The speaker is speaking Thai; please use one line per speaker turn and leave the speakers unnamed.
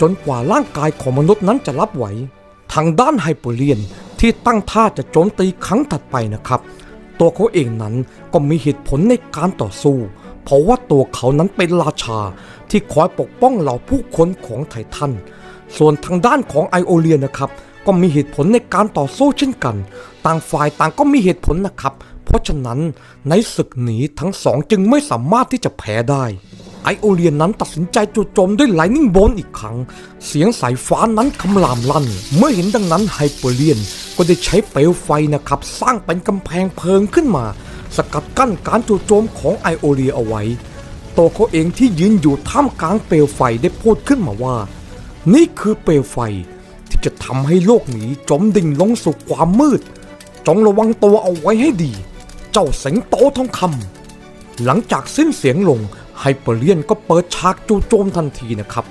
จนกว่าร่างกายของมนุษย์นั้นจะรับไหว ทางด้านไฮเปอร์เลียนที่ตั้งท่าจะโจมตีครั้งถัดไปนะครับ ตัวเขาเองนั้นก็มีเหตุผลในการต่อสู้ เพราะว่าตัวเขานั้นเป็นราชาที่คอยปกป้องเหล่าผู้คนของไททัน ส่วนทางด้านของไอโอเลียนะครับก็มีเหตุผลในการต่อสู้เช่นกัน ต่างฝ่ายต่างก็มีเหตุผลนะครับ เพราะฉะนั้นในศึกหนีทั้งสองจึงไม่สามารถที่จะแพ้ได้ ไอโอเลียนนั้นตัดสินใจจู่โจมด้วยไลนิ่งโบนอีกครั้ง เสียงสายฟ้านั้นคำรามลั่น เมื่อเห็นดังนั้นไฮเปอร์เลียนก็ได้ใช้เปลวไฟนะครับ สร้างเป็นกำแพงเพลิงขึ้นมา สกัดกั้นการจู่โจมของไอโอเลียเอาไว้ ตัวเขาเองที่ยืนอยู่ท่ามกลางเปลวไฟได้พูดขึ้นมาว่า นี่คือเปลวไฟที่จะทำให้โลกนี้จมดิ่งลงสู่ความมืด จงระวังตัวเอาไว้ให้ดี เจ้าสิงโตทองคำหลังจากสิ้นเสียงลง ไฮเปอร์เลียนก็เปิดฉากจู่โจมทันทีนะครับ